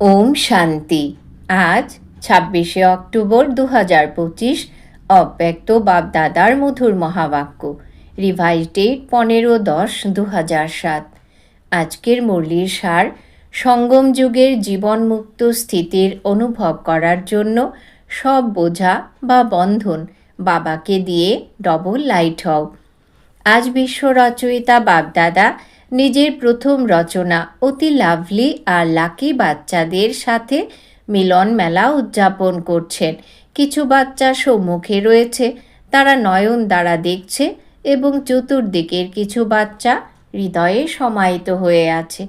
ওম শান্তি। আজ ছাব্বিশে অক্টোবর দু হাজার পঁচিশ, অব্যক্ত বাপদাদার মধুর মহাবাক্য রিভাইজ ডেট পনেরো দশ দু হাজার সাত। আজকের মুরলির সার, সঙ্গম যুগের জীবনমুক্ত স্থিতির অনুভব করার জন্য সব বোঝা বা বন্ধন বাবাকে দিয়ে ডবল লাইট হও। আজ বিশ্ব রচয়িতা বাপদাদা নিজের প্রথম রচনা অতি লাভলি আর লাকি বাচ্চাদের সাথে মিলন মেলা উদযাপন করছেন। কিছু বাচ্চা সম্মুখে রয়েছে, তারা নয়ন দ্বারা দেখছে এবং চতুর্দিকের কিছু বাচ্চা হৃদয়ে সমাহিত হয়ে আছে।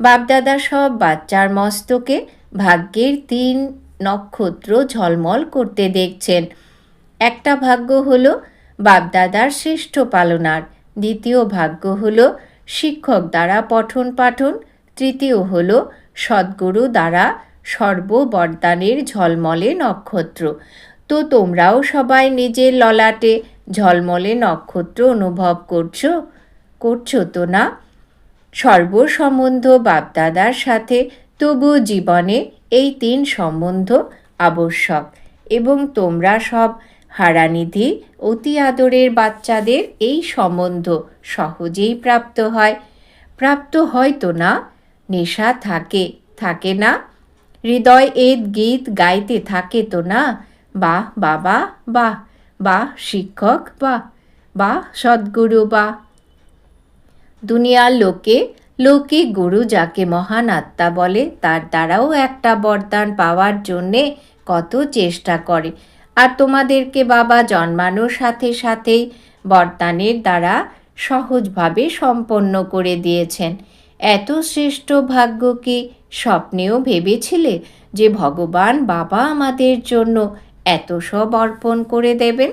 বাপদাদা সব বাচ্চার মস্তকে ভাগ্যের তিন নক্ষত্র ঝলমল করতে দেখছেন। একটা ভাগ্য হলো বাপদাদার শ্রেষ্ঠ পালনার, দ্বিতীয় ভাগ্য হলো শিক্ষক দ্বারা পঠন পাঠন, তৃতীয় হল সদ্গুরু দ্বারা সর্ববরদানের ঝলমলে নক্ষত্র। তো তোমরাও সবাই নিজের ললাটে ঝলমলে নক্ষত্র অনুভব করছ? করছ তো না? সর্বসম্বন্ধ বাপদাদার সাথে তবু জীবনে এই তিন সম্বন্ধ আবশ্যক এবং তোমরা সব হারানিধি অতি আদরের বাচ্চাদের এই সম্বন্ধ সহজেই প্রাপ্ত হয়। প্রাপ্ত হয়তো না, নেশা থাকে থাকে না। হৃদয় এদ গীত গাইতে থাকে তো না। বাহ, বাবা, বাহ বাহ, শিক্ষক, বাহ বাহ, সদ্গুরু বা দুনিয়ার লোকে লোকে গুরু যাকে মহান আত্মা বলে, তার দ্বারাও একটা বরদান পাওয়ার জন্যে কত চেষ্টা করে। আর তোমাদেরকে বাবা জন্মানোর সাথে সাথেই বরদানের দ্বারা সহজভাবে সম্পন্ন করে দিয়েছেন। এত শ্রেষ্ঠ ভাগ্য কি স্বপ্নেও ভেবেছিলে যে ভগবান বাবা আমাদের জন্য এত সব অর্পণ করে দেবেন?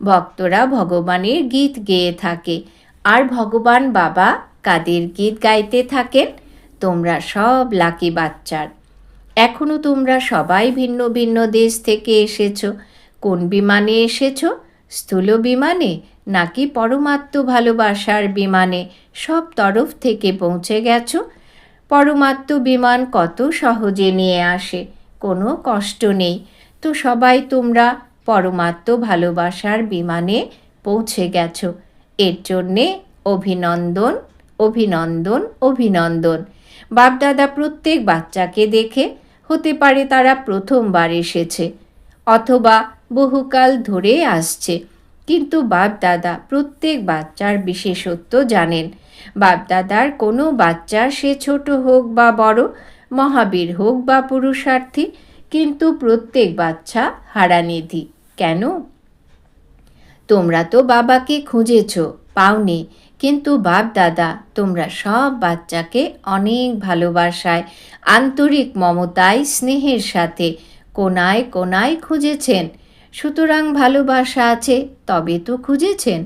ভক্তরা ভগবানের গীত গেয়ে থাকে। আর ভগবান বাবা কাদের গীত গাইতে থাকেন? তোমরা সব লাকি বাচ্চার। এখনও তোমরা সবাই ভিন্ন ভিন্ন দেশ থেকে এসেছ। কোন বিমানে এসেছ? স্থূল বিমানে নাকি পরমাত্ম ভালোবাসার বিমানে সব তরফ থেকে পৌঁছে গেছো? পরমাত্ম বিমান কত সহজে নিয়ে আসে, কোনো কষ্ট নেই। তো সবাই তোমরা পরমাত্ম ভালোবাসার বিমানে পৌঁছে গেছো। এর জন্যে অভিনন্দন অভিনন্দন অভিনন্দন। বাপদাদা প্রত্যেক বাচ্চাকে দেখে, হতে পারে তারা প্রথমবার এসেছে, অথবা বহুকাল ধরে আসছে। কিন্তু বাপদাদা, প্রত্যেক বাচ্চার বিশেষত্ব জানেন। বাপদাদার কোনো বাচ্চা সে ছোট হোক বা বড়, মহাবীর হোক বা পুরুষার্থী, কিন্তু প্রত্যেক বাচ্চা হারানিধি। কেন? তোমরা তো বাবাকে খুঁজেছ, পাওনি। কিন্তু বাপ দাদা তোমরা সব বাচ্চাকে অনেক ভালোবাসায়, আন্তরিক মমতায়, স্নেহের সাথে কোনায় কোনায় খুঁজেছেন। সুতরাং ভালোবাসা আছে, তবে তো খুঁজেছেন।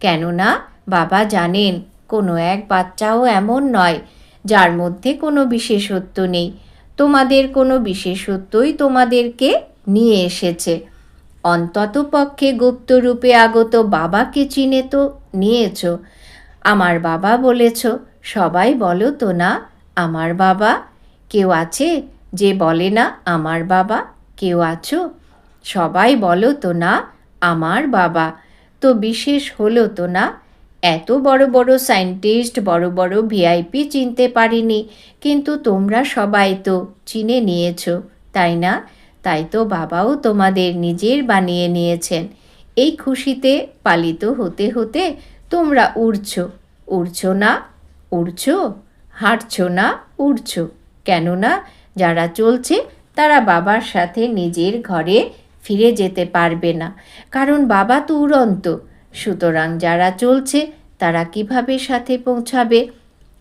কেননা বাবা জানেন, কোনো এক বাচ্চাও এমন নয়, যার মধ্যে কোনো বিশেষত্ব নেই। তোমাদের কোনো বিশেষত্বই তোমাদেরকে নিয়ে এসেছে। অন্তত পক্ষে গুপ্তরূপে আগত বাবাকে চিনে তো নিয়েছ। আমার বাবা বলেছ, সবাই বলো তো না, আমার বাবা? কেউ আছে যে বলে না, আমার বাবা? কেউ আছো? সবাই বলো তো না, আমার বাবা। তো বিশেষ হলো তো না, এত বড় বড় সায়েন্টিস্ট, বড় বড় ভিআইপি চিনতে পারিনি। কিন্তু তোমরা সবাই তো চিনে নিয়েছ, তাই না? তাই তো বাবাও তোমাদের নিজের বানিয়ে নিয়েছেন। এই খুশিতে পালিত হতে হতে তোমরা উড়ছ। উড়ছ না? উড়ছ? হাঁটছ না? উড়ছ? কেননা যারা চলছে তারা বাবার সাথে নিজের ঘরে ফিরে যেতে পারবে না। কারণ বাবা তো উড়ন্ত। সুতরাং যারা চলছে, তারা কীভাবে সাথে পৌঁছাবে?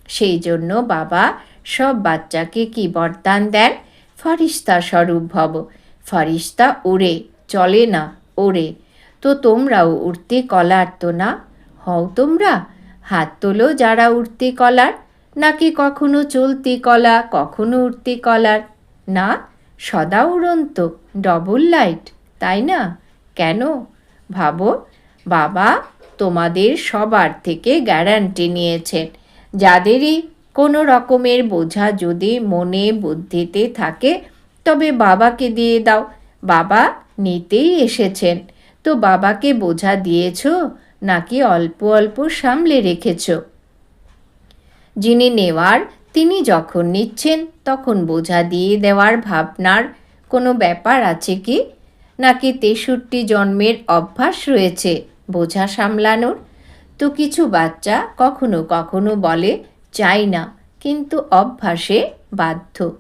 সেই জন্য বাবা সব বাচ্চাকে কি বরদান দেন? ফরিস্তা স্বরূপ ভব। ফরিস্তা উড়ে চলে না ওড়ে তো তোমরাও উঠতে কলার তো না? হও তোমরা, হাত তোলো যারা উঠতে কলার। নাকি কখনো চলতি কলা, কখনো উঠতে কলার? না, সদা উড়ন্ত, ডবল লাইট। তাই না? কেন? ভাবো, বাবা তোমাদের সবার থেকে গ্যারান্টি নিয়েছেন। যাদেরই কোনো রকমের বোঝা যদি মনে বুদ্ধিতে থাকে, তবে বাবাকে দিয়ে দাও। বাবা নিতেই এসেছেন। তো বাবাকে বোঝা দিয়েছ? নাকি অল্প অল্প সামলে রেখেছ? যিনি নেওয়ার, তিনি যখন নিচ্ছেন, তখন বোঝা দিয়ে দেওয়ার ভাবনার কোনো ব্যাপার আছে কি? নাকি তেষট্টি জন্মের অভ্যাস রয়েছে? বোঝা সামলানোর? তো কিছু বাচ্চা কখনো কখনো বলে, চাই না। কিন্তু অভ্যাসে বাধ্য।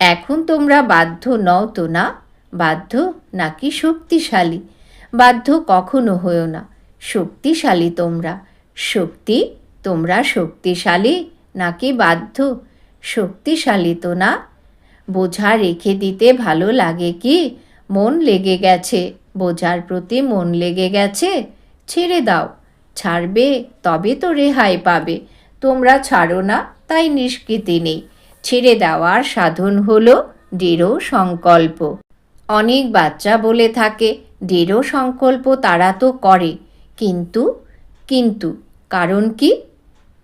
এখন তোমরা বাধ্য নও তো না? বাধ্য নাকি শক্তিশালী? বাধ্য কখনো হয়েও না। শক্তিশালী তোমরা। শক্তি তোমরা শক্তিশালী নাকি বাধ্য? শক্তিশালী তো না? বোঝা রেখে দিতে ভালো লাগে কি? মন লেগে গেছে। বোঝার প্রতি মন লেগে গেছে। ছেড়ে দাও। ছাড়বে, তবে তো রেহাই পাবে। তোমরা ছাড়ো না, তাই নিষ্কৃতি নেই। ছেড়ে দেওয়ার সাধন হলো দৃঢ় সংকল্প। অনেক বাচ্চা বলে থাকে, দৃঢ় সংকল্প তারা তো করে। কিন্তু কিন্তু, কারণ কি?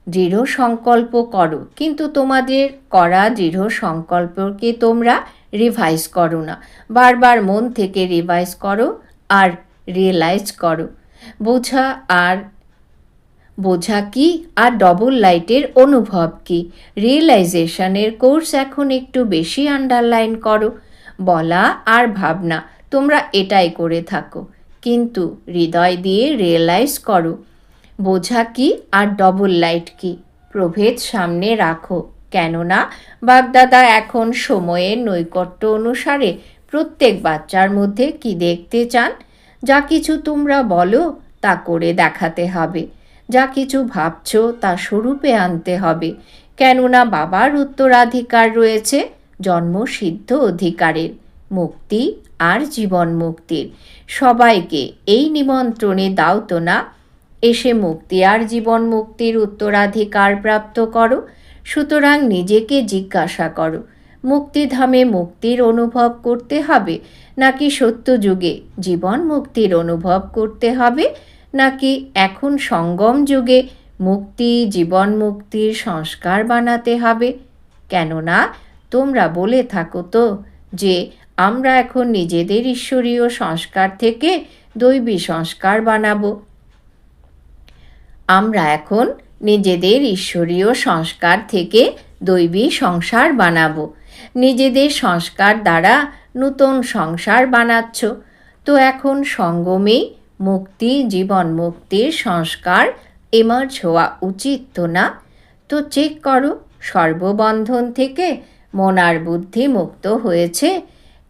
দৃঢ় সংকল্প করো, কিন্তু তোমাদের করা দৃঢ় সংকল্পকে তোমরা রিভাইজ করো না। বারবার মন থেকে রিভাইজ করো আর রিয়েলাইজ করো। বোঝা আর বোঝা কি আর ডবল লাইটের অনুভব কি? রিয়েলাইজেশনের কোর্স এখন একটু বেশি আন্ডারলাইন করো। বলা আর ভাবনা, তোমরা এটাই করে থাকো। কিন্তু হৃদয় দিয়ে রিয়েলাইজ করো। বোঝা কি আর ডবল লাইট কি? প্রভেদ সামনে রাখো। কেননা বাগদাদা এখন সময়ের নৈকট্য অনুসারে প্রত্যেক বাচ্চার মধ্যে কি দেখতে চান? যা কিছু তোমরা বলো, তা করে দেখাতে হবে। যা কিছু ভাবছ, তা স্বরূপে আনতে হবে। কেননা বাবার উত্তরাধিকার রয়েছে জন্মসিদ্ধ অধিকারের, মুক্তি আর জীবন মুক্তির। সবাইকে এই নিমন্ত্রণে দাও তো না। এসে মুক্তি আর জীবন মুক্তির উত্তরাধিকার প্রাপ্ত করো। সুতরাং নিজেকে জিজ্ঞাসা করো, মুক্তিধামে মুক্তির অনুভব করতে হবে, নাকি সত্যযুগে জীবন মুক্তির অনুভব করতে হবে, নাকি এখন সঙ্গম যুগে মুক্তি, জীবন মুক্তির সংস্কার বানাতে হবে? কেননা তোমরা বলে থাকো তো যে আমরা এখন নিজেদের ঈশ্বরীয় সংস্কার থেকে দৈবী সংস্কার বানাবো। আমরা এখন নিজেদের ঈশ্বরীয় সংস্কার থেকে দৈবী সংসার বানাবো। নিজেদের সংস্কার দ্বারা নূতন সংসার বানাচ্ছ। তো এখন সঙ্গমেই মুক্তি, জীবন মুক্তির সংস্কার এমার্জ হওয়া উচিত তো না? তো চেক করো, সর্ববন্ধন থেকে মনার বুদ্ধি মুক্ত হয়েছে।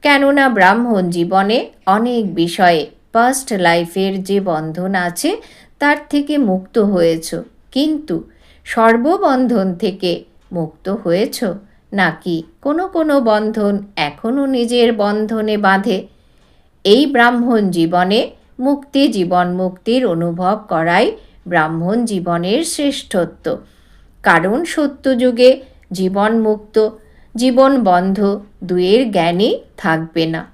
কেননা ব্রাহ্মণ জীবনে অনেক বিষয়ে পাস্ট লাইফের যে বন্ধন আছে, তার থেকে মুক্ত হয়েছ। কিন্তু সর্ববন্ধন থেকে মুক্ত হয়েছ নাকি কোনো কোনো বন্ধন এখনও নিজের বন্ধনে বাঁধে? এই ব্রাহ্মণ জীবনে মুক্তি জীবন মুক্তির অনুভব করাই ব্রাহ্মণ জীবনের শ্রেষ্ঠত্ব। কারণ সত্যযুগে জীবন মুক্ত, জীবন বন্ধ দুয়ের জ্ঞানই থাকবে না।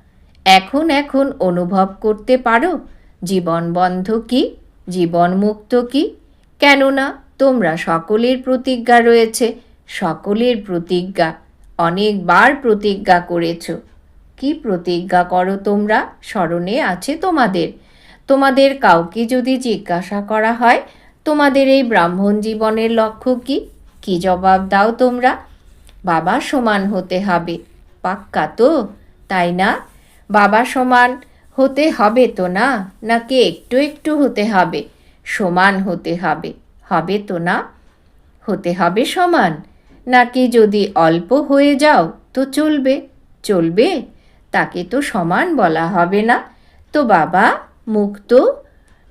এখন এখন অনুভব করতে পারো, জীবন বন্ধ কি, জীবন মুক্ত কি? কেননা তোমরা সকলের প্রতিজ্ঞা রয়েছে, সকলের প্রতিজ্ঞা, অনেকবার প্রতিজ্ঞা করেছ। কি প্রতিজ্ঞা করো তোমরা? স্মরণে আছে তোমাদের। তোমাদের কাউকে যদি জিজ্ঞাসা করা হয়, তোমাদের এই ব্রাহ্মণ জীবনের লক্ষ্য কি? কি জবাব দাও তোমরা? বাবা সমান হতে হবে। পাক্কা তো, তাই না? বাবা সমান হতে হবে তো না? নাকি একটু একটু হতে হবে? সমান হতে হবে। হবে তো না? হতে হবে সমান। নাকি যদি অল্প হয়ে যাও তো চলবে? চলবে? তাকে তো সমান বলা হবে না। তো বাবা, মুক্ত?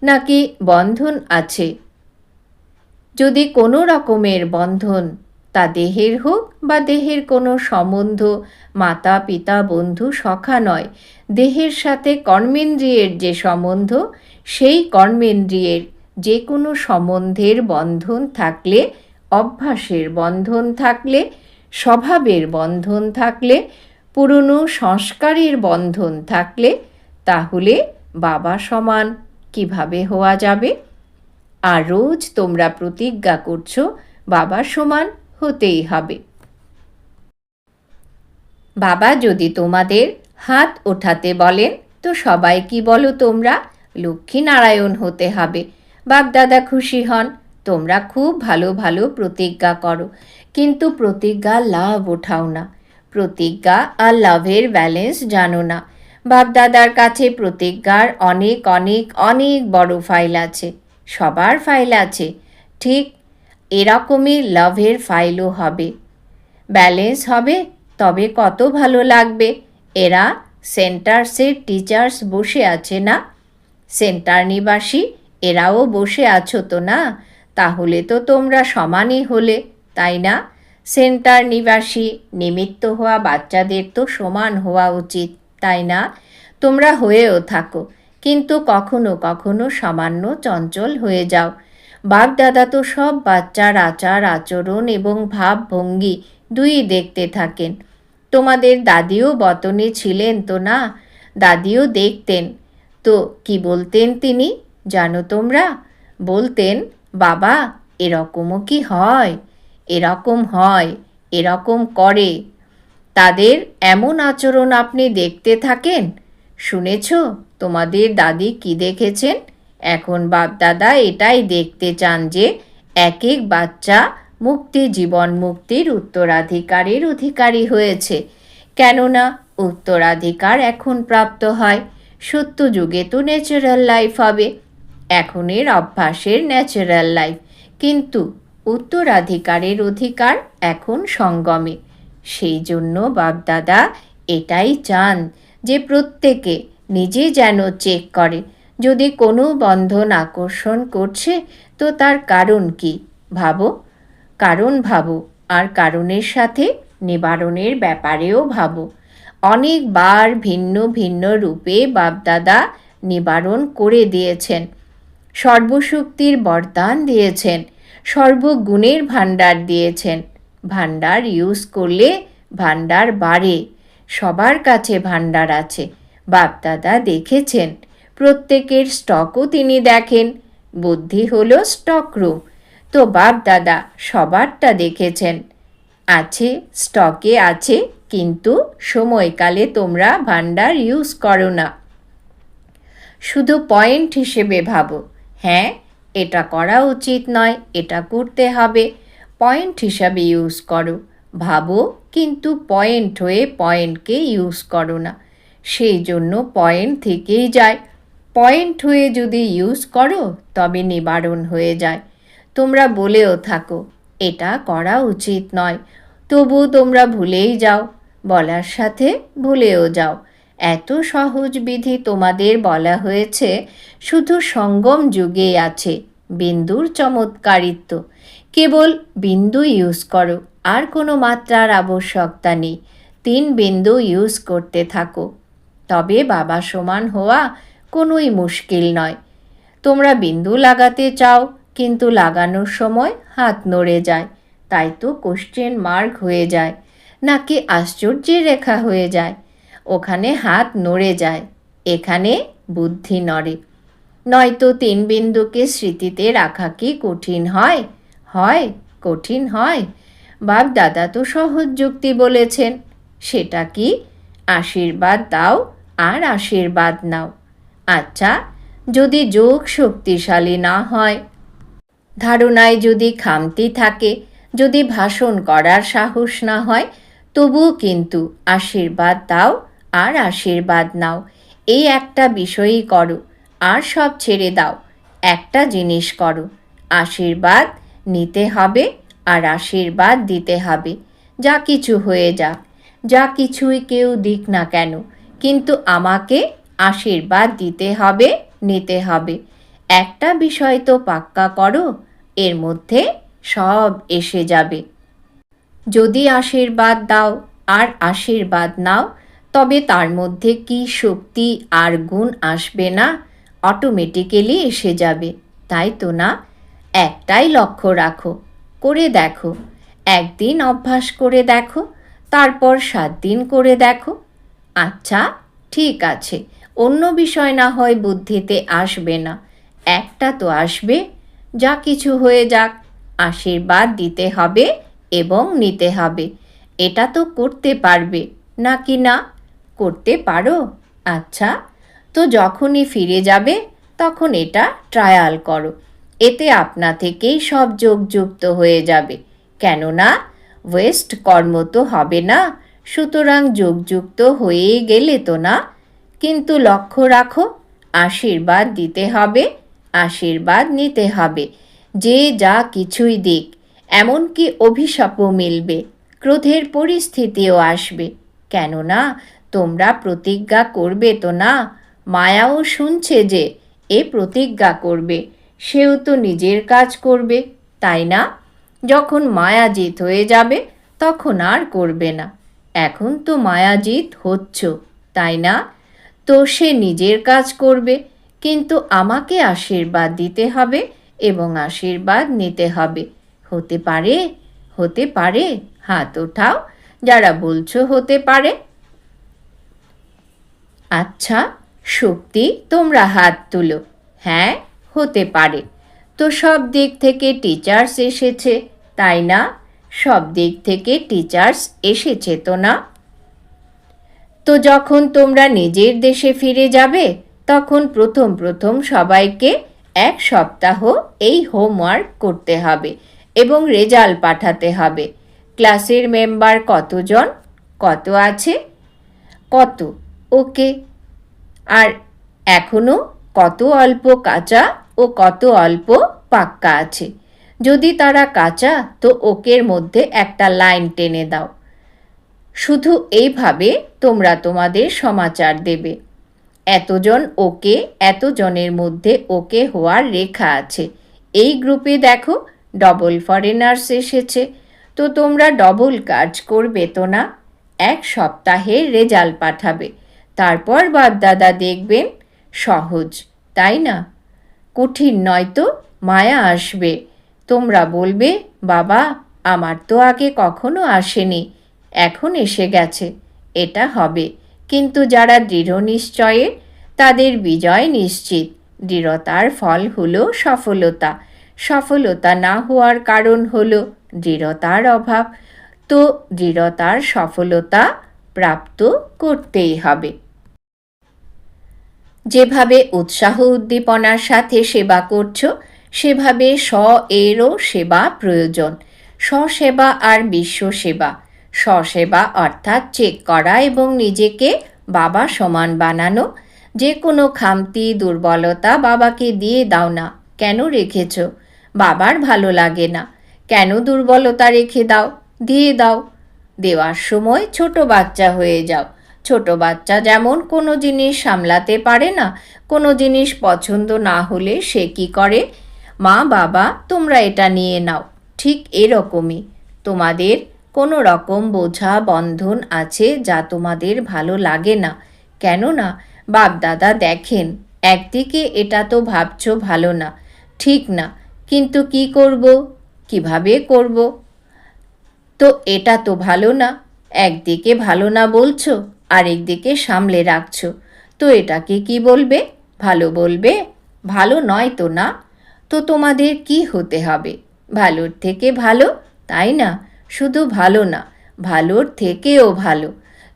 নাকি বন্ধন আছে? যদি কোনো রকমের বন্ধন, তা দেহের হোক বা দেহের কোনো সম্বন্ধ মাতা পিতা বন্ধু, সখা নয়। দেহের সাথে কর্মেন্দ্রিয়ের যে সম্বন্ধ, সেই কর্মেন্দ্রিয়ের যে কোনো সম্বন্ধের বন্ধন থাকলে, অভ্যাসের বন্ধন থাকলে, স্বভাবের বন্ধন থাকলে, পুরনো সংস্কারের বন্ধন থাকলে, তাহলে বাবা সমান। কীভাবে হওয়া যাবে? আর রোজ তোমরা প্রতিজ্ঞা করছ, বাবা সমান হতেই হবে। বাবা যদি তোমাদের হাত ওঠাতে বলেন, তো সবাই কি বলো তোমরা? লক্ষ্মীনারায়ণ হতে হবে। বাপদাদা খুশি হন, তোমরা খুব ভালো ভালো প্রতিজ্ঞা করো, কিন্তু প্রতিজ্ঞা লাভ ওঠাও না। প্রতিজ্ঞা আর লাভের ব্যালেন্স জানো না। বাপদাদার কাছে প্রতিজ্ঞার অনেক অনেক অনেক বড় ফাইল আছে। সবার ফাইল আছে। ঠিক এরকমই লাভের ফাইলও হবে। ব্যালেন্স হবে, তবে কত ভালো লাগবে? এরা সেন্টার্সের টিচার্স বসে আছে না? সেন্টার নিবাসী এরাও বসে আছো তো না? তাহলে তো তোমরা সমানই হলে, তাই না? সেন্টার নিবাসী, নিমিত্ত হওয়া বাচ্চাদের তো সমান হওয়া উচিত, তাই না? তোমরা হয়েও থাকো, কিন্তু কখনো কখনো সামান্য চঞ্চল হয়ে যাও। বাপ দাদা তো সব বাচ্চার আচার, আচরণ এবং ভাবভঙ্গি দুই দেখতে থাকেন। তোমাদের দাদিও বতনে ছিলেন তো না? দাদিও দেখতেন। তো কি বলতেন তিনি? জানো তোমরা? বলতেন, বাবা, এরকমও কি হয়? এরকম হয়, এরকম করে। তাদের এমন আচরণ আপনি দেখতে থাকেন? শুনেছ, তোমাদের দাদি কি দেখেছেন? এখন বাপদাদা এটাই দেখতে চান যে এক এক বাচ্চা মুক্তি জীবন মুক্তির উত্তরাধিকারের অধিকারী হয়েছে। কেননা, উত্তরাধিকার এখন প্রাপ্ত হয়। সত্য যুগে তো ন্যাচারাল লাইফ হবে। এখনের অভ্যাসের ন্যাচারাল লাইফ কিন্তু উত্তরাধিকারের অধিকার এখন সঙ্গমে। সেই জন্য বাপদাদা এটাই চান যে প্রত্যেকে নিজে যেন চেক করে। যদি কোনো বন্ধন আকর্ষণ করছে, তো তার কারণ কি? ভাবো। কারণ ভাবো, আর কারণের সাথে নিবারণের ব্যাপারেও ভাবো। অনেকবার ভিন্ন ভিন্ন রূপে বাপদাদা নিবারণ করে দিয়েছেন। সর্বশক্তির বরদান দিয়েছেন, সর্বগুণের ভাণ্ডার দিয়েছেন। ভাণ্ডার ইউজ করলে ভাণ্ডার বাড়ে, সবার কাছে ভাণ্ডার আছে। বাপদাদা দেখেছেন, প্রত্যেকের স্টকও তিনি দেখেন, বুদ্ধি হলো স্টক রুম তো বাপদাদা সবারটা দেখেছেন, আছে স্টকে আছে, কিন্তু সময়কালে তোমরা ভাণ্ডার ইউজ করো না। শুধু পয়েন্ট হিসেবে ভাবো। হ্যাঁ এটা করা উচিত নয়, এটা করতে হবে। পয়েন্ট হিসাবে ইউজ করো। ভাবো, কিন্তু পয়েন্ট হয়ে পয়েন্টকে ইউজ করো না। সেই জন্য পয়েন্ট থেকেই যায়। পয়েন্ট হয়ে যদি ইউজ করো, তবে নিবারণ হয়ে যায়। তোমরা বলেও থাকো, এটা করা উচিত নয়। তবু তোমরা ভুলেই যাও। বলার সাথে ভুলেও যাও। এত সহজ বিধি তোমাদের বলা হয়েছে, শুধু সঙ্গম যুগে আছে বিন্দুর চমৎকারিত্ব। কেবল বিন্দু ইউজ করো, আর কোনো মাত্রার আবশ্যকতা নেই। তিন বিন্দু ইউজ করতে থাকো। তবে বাবা সমান হওয়া কোনোই মুশকিল নয়। তোমরা বিন্দু লাগাতে চাও, কিন্তু লাগানোর সময় হাত নড়ে যায়। তাই তো কোশ্চেন মার্ক হয়ে যায়, নাকি আশ্চর্যের রেখা হয়ে যায়। ওখানে হাত নড়ে যায়। এখানে বুদ্ধি নড়ে। নয়তো তিন বিন্দুকে স্মৃতিতে রাখা কি কঠিন হয়? হয়, কঠিন হয়। বাপ দাদা তো সহজ যুক্তি বলেছেন, সেটা কি? আশীর্বাদ দাও আর আশীর্বাদ নাও। আচ্ছা যদি যোগ শক্তিশালী না হয়? ধারণায় যদি খামতি থাকে, যদি ভাষণ করার সাহস না হয়, তবুও কিন্তু আশীর্বাদ দাও আর আশীর্বাদ নাও। এই একটা বিষয়ই করো, আর সব ছেড়ে দাও। একটা জিনিস করো, আশীর্বাদ নিতে হবে আর আশীর্বাদ দিতে হবে। যা কিছু হয়ে যাক, যা কিছুই কেউ দিক না কেন, কিন্তু আমাকে আশীর্বাদ দিতে হবে, নিতে হবে। একটা বিষয় তো পাক্কা করো, এর মধ্যে সব এসে যাবে। যদি আশীর্বাদ দাও আর আশীর্বাদ নাও তবে তার মধ্যে কি শক্তি আর গুণ আসবে না অটোমেটিক্যালি এসে যাবে। তাই তো না? একটাই লক্ষ্য রাখো, করে দেখো। একদিন অভ্যাস করে দেখো, তারপর সাত দিন করে দেখো। আচ্ছা ঠিক আছে, অন্য বিষয় না হয় বুদ্ধিতে আসবে না। একটা তো আসবে, যা কিছু হয়ে যাক, আশীর্বাদ দিতে হবে এবং নিতে হবে। এটা তো করতে পারবে নাকি না? করতে পারো? আচ্ছা তো যখনই ফিরে যাবে, তখন এটা ট্রায়াল করো। এতে আপনা থেকেই সব যোগযুক্ত হয়ে যাবে। কেননা ওয়েস্ট কর্ম তো হবে না, সুতরাং যোগযুক্ত হয়ে গেলে তো না। কিন্তু লক্ষ্য রাখো, আশীর্বাদ দিতে হবে, আশীর্বাদ নিতে হবে। যে যা কিছুই দিক, এমনকি অভিশাপও মিলবে, ক্রোধের পরিস্থিতিও আসবে। কেননা তোমরা প্রতিজ্ঞা করবে তো না? মায়াও শুনছে যে এ প্রতিজ্ঞা করবে। সেও তো নিজের কাজ করবে, তাই না? যখন মায়া মায়াজিত হয়ে যাবে, তখন আর করবে না। এখন তো মায়াজিত হচ্ছ, তাই না? তো সে নিজের কাজ করবে, কিন্তু আমাকে আশীর্বাদ দিতে হবে এবং আশীর্বাদ নিতে হবে। হতে পারে হতে পারে। হাত ওঠাও, যারা বলছো হতে পারে। আচ্ছা শক্তি তোমরা হাত তুলো। হ্যাঁ হতে পারে। তো সব দিক থেকে টিচার্স এসেছে, তাই না? সব দিক থেকে টিচার্স এসেছে তো না? তো যখন তোমরা নিজের দেশে ফিরে যাবে, তখন প্রথম প্রথম সবাইকে এক সপ্তাহ এই হোমওয়ার্ক করতে হবে এবং রেজাল্ট পাঠাতে হবে। ক্লাসের মেম্বার কতজন? কত আছে? কত? ওকে। আর এখনও কত অল্প কাঁচা ও কত অল্প পাক্কা আছে। যদি তারা কাঁচা, তো ওকের মধ্যে একটা লাইন টেনে দাও। শুধু এইভাবে তোমরা তোমাদের সমাচার দেবে। এতজন ওকে, এতজনের মধ্যে ওকে হওয়ার রেখা আছে। এই গ্রুপে দেখো ডবল ফরেনার্স এসেছে। তো তোমরা ডবল কাজ করবে তো না? এক সপ্তাহের রেজাল্ট পাঠাবে। তারপর বাপদাদা দেখবেন সহজ, তাই না? কঠিন নয় তো, মায়া আসবে। তোমরা বলবে, বাবা, আমার তো আগে কখনো আসেনি, এখন এসে গেছে, এটা হবে। কিন্তু যারা দৃঢ় নিশ্চয়ের তাদের বিজয় নিশ্চিত। দৃঢ়তার ফল হলো সফলতা। সফলতা না হওয়ার কারণ হলো দৃঢ়তার অভাব। তো দৃঢ়তার সফলতা প্রাপ্ত করতেই হবে। যেভাবে উৎসাহ উদ্দীপনার সাথে সেবা করছ, সেভাবে স্ব এরও সেবা প্রয়োজন। স্বসেবা আর বিশ্ব সেবা স্বসেবা অর্থাৎ চেক করা এবং নিজেকে বাবা সমান বানানো। যে কোনো খামতি, দুর্বলতা বাবাকে দিয়ে দাও না। কেন রেখেছ? বাবার ভালো লাগে না। কেন দুর্বলতা রেখে দাও? দিয়ে দাও। দেওয়ার সময় ছোট বাচ্চা হয়ে যাও। ছোট বাচ্চা যেমন কোনো জিনিস সামলাতে পারে না, কোনো জিনিস পছন্দ না হলে সে কি করে? মা, বাবা, তোমরা এটা নিয়ে নাও। ঠিক এরকমই। তোমাদের কোনো রকম বোঝা বন্ধন আছে যা তোমাদের ভালো লাগে না। কেননা, বাপদাদা দেখেন, একদিকে এটা তো ভাবছ ভালো না, ঠিক না, কিন্তু কি করব? কীভাবে করব? তো এটা তো ভালো না, একদিকে ভালো না বলছো? আরেকদিকে সামলে রাখছো। তো এটাকে কি বলবে? ভালো বলবে? ভালো নয় তো না? তো তোমাদের কি হতে হবে? ভালোর থেকে ভালো, তাই না? শুধু ভালো না, ভালোর থেকেও ভালো।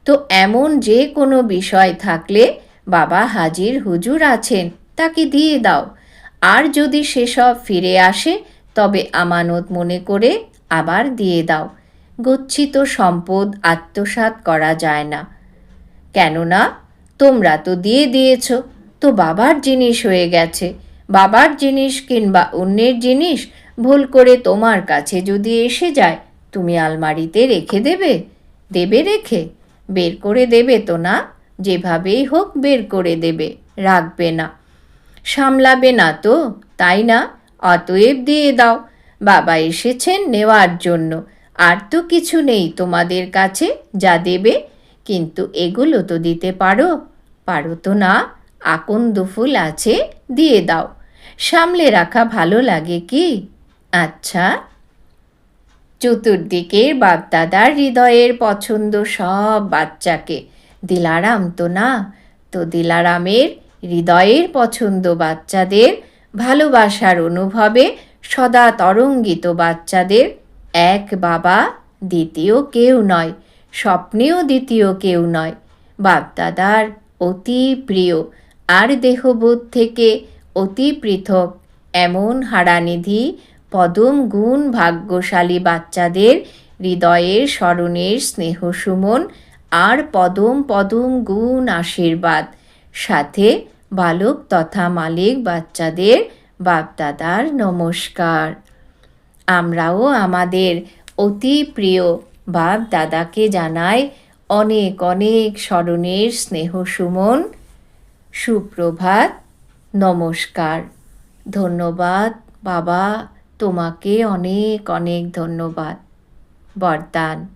তো এমন যে কোনো বিষয় থাকলে বাবা হাজির হুজুর আছেন, তাকে দিয়ে দাও। আর যদি সেসব ফিরে আসে, তবে আমানত মনে করে আবার দিয়ে দাও। গচ্ছিত সম্পদ আত্মসাৎ করা যায় না। কেননা তোমরা তো দিয়ে দিয়েছ। তো বাবার জিনিস হয়ে গেছে। বাবার জিনিস কিংবা অন্যের জিনিস ভুল করে তোমার কাছে যদি এসে যায়, তুমি আলমারিতে রেখে দেবে? দেবে রেখে? বের করে দেবে তো না? যেভাবেই হোক বের করে দেবে। রাখবে না। সামলাবে না তো? তাই না? অতএব দিয়ে দাও। বাবা এসেছেন নেওয়ার জন্য। আর তো কিছু নেই তোমাদের কাছে, যা দেবে কিন্তু এগুলো তো দিতে পারো। পারো তো না, আকন্দ ফুল আছে, দিয়ে দাও। সামলে রাখা ভালো লাগে কি? আচ্ছা। চতুর্দিকের বাপদাদার হৃদয়ের পছন্দ সব বাচ্চাকে। দিলারাম তো না, তো দিলারামের হৃদয়ের পছন্দ বাচ্চাদের ভালোবাসার অনুভবে সদা তরঙ্গিত বাচ্চাদের এক বাবা, দ্বিতীয় কেউ নয়। স্বপ্নেও দ্বিতীয় কেউ নয়। বাপদাদার অতি প্রিয়। আর দেহবোধ থেকে অতি পৃথক। এমন হারানিধি, পদম গুণ ভাগ্যশালী বাচ্চাদের হৃদয়ের স্মরণের স্নেহ সুমন, আর পদম পদম গুণ আশীর্বাদ। সাথে বালক তথা মালিক বাচ্চাদের বাপদাদার নমস্কার। আমরাও আমাদের অতি প্রিয়। বাপ দাদাকে জানায়, অনেক অনেক স্মরণের স্নেহ সুমন, সুপ্রভাত, নমস্কার। ধন্যবাদ বাবা, তোমাকে অনেক অনেক ধন্যবাদ। বরদান।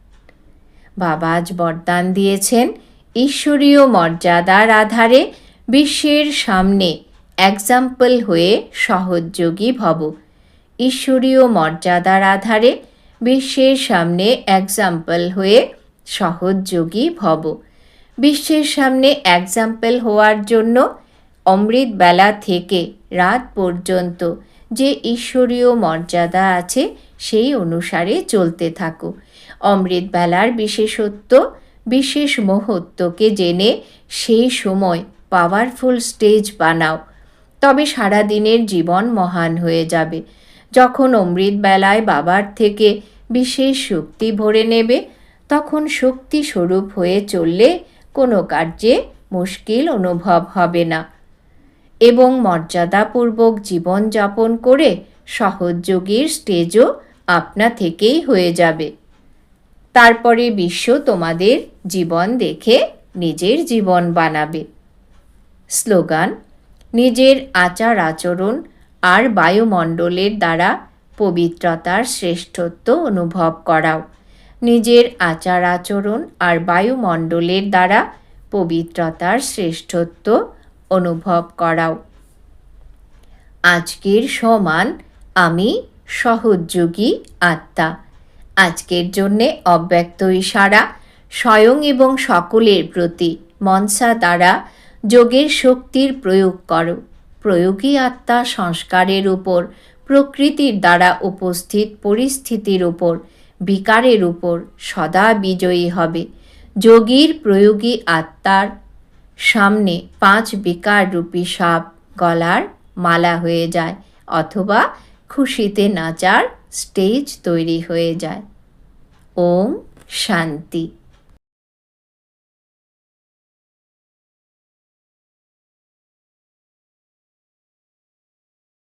বাবা আজ বরদান দিয়েছেন ঈশ্বরীয় মর্যাদার আধারে বিশ্বের সামনে এক্সাম্পল হয়ে সহযোগী ভব। ঈশ্বরীয় মর্যাদার আধারে বিশ্বের সামনে এক্সাম্পল হয়ে সহযোগী ভব বিশ্বের সামনে এক্সাম্পল হওয়ার জন্য অমৃত বেলা থেকে রাত পর্যন্ত যে ঈশ্বরীয় মর্যাদা আছে সেই অনুসারে চলতে থাকো। অমৃত বেলার বিশেষত্ব, বিশেষ মহত্বকে জেনে সেই সময় পাওয়ারফুল স্টেজ বানাও। তবে সারা দিনের জীবন মহান হয়ে যাবে। যখন অমৃত বেলায় বাবার থেকে বিশেষ শক্তি ভরে নেবে, তখন শক্তি স্বরূপ হয়ে চললে কোনো কার্যে মুশকিল অনুভব হবে না। এবং মর্যাদাপূর্বক জীবনযাপন করে সহযোগীর স্টেজও আপনা থেকেই হয়ে যাবে। তারপরে বিশ্ব তোমাদের জীবন দেখে নিজের জীবন বানাবে। স্লোগান, নিজের আচার আচরণ আর বায়ুমণ্ডলের দ্বারা পবিত্রতার শ্রেষ্ঠত্ব অনুভব করাও। নিজের আচার আচরণ আর বায়ুমণ্ডলের দ্বারা পবিত্রতার শ্রেষ্ঠত্ব অনুভব করাও। আজকের সমান আমি সহযোগী আত্মা। আজকের জন্যে অব্যক্ত ইশারা স্বয়ং এবং সকলের প্রতি মনসা দ্বারা যোগের শক্তির প্রয়োগ করো। প্রয়োগী আত্মা সংস্কারের উপর, প্রকৃতির দ্বারা উপস্থিত পরিস্থিতির উপর, বিকারের উপর সদা বিজয়ী হবে। যোগীর প্রয়োগী আত্মার সামনে পাঁচ বিকার রূপী সাপ গলার মালা হয়ে যায় অথবা খুশিতে নাচার স্টেজ তৈরি হয়ে যায়। ওম শান্তি।